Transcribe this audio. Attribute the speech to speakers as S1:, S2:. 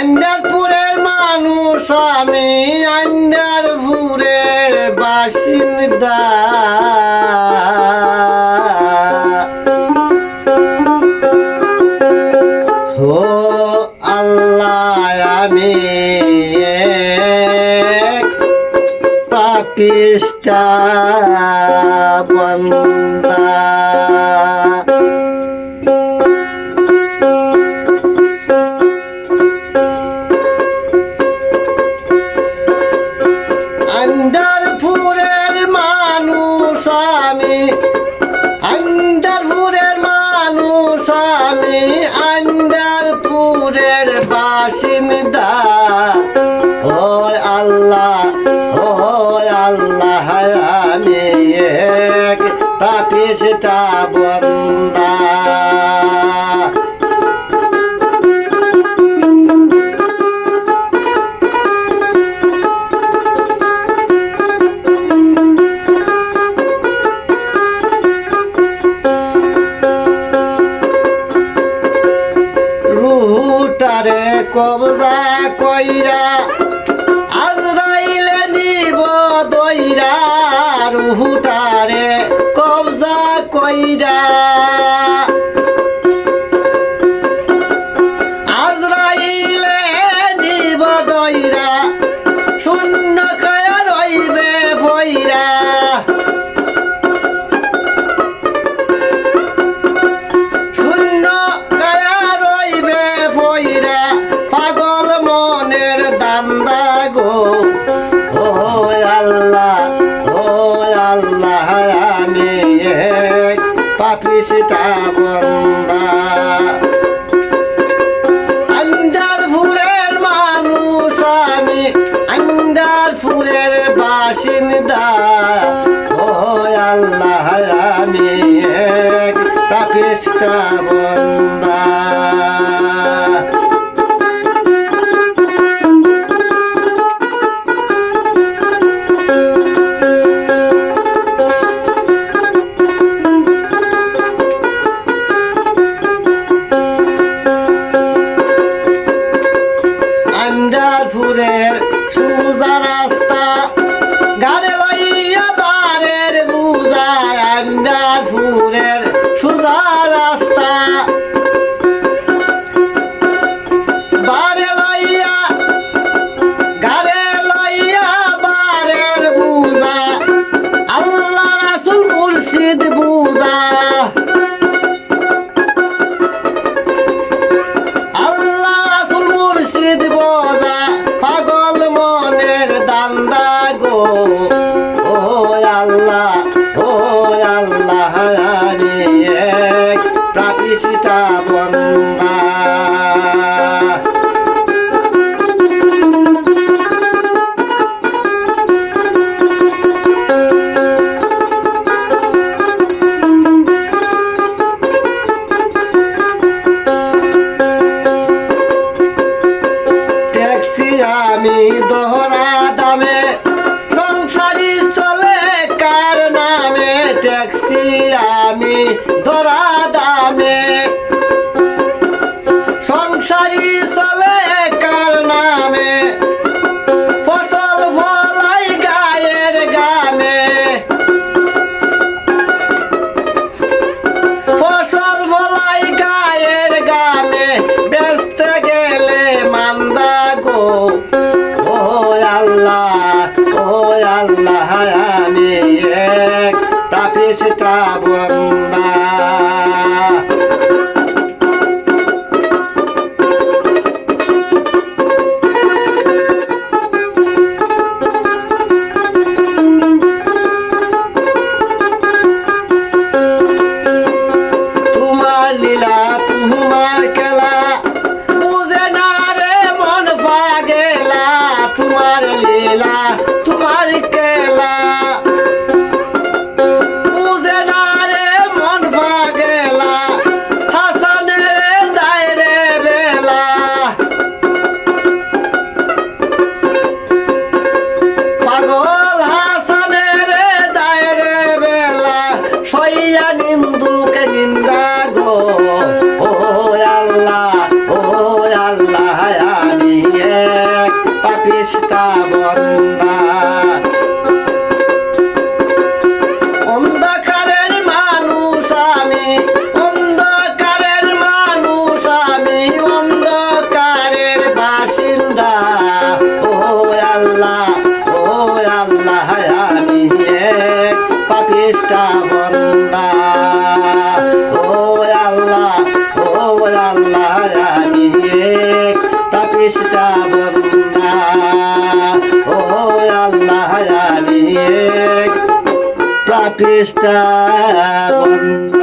S1: আন্দারপুরের মানুষ আমি আন্দারপুরের বাসিন্দা। হো আল্লাহ আমি পাকিস্তান বন্দা। আন্দালপুরের বাসিন্দা। ও আল্লাহ ও আল্লাহ আমি এক পাপিস্টা বন্দা। বাবা কইরা। আজরাইলে নিব দইরা রুহুটা। কৃষ্ণা বন্দা ফুলের মানুষ আমি আঞ্জাল ফুলের বাসিন্দা। ও আল্লাহ আমি এক কৃষ্ণা বন্দা রাস্তা tábua. নিষ্ঠা বন্দা। ও আল্লাহ ও আল্লাহ আমি এক প্রতিষ্ঠা বন্দা। ও আল্লাহ প্রতিষ্ঠা বন্দা।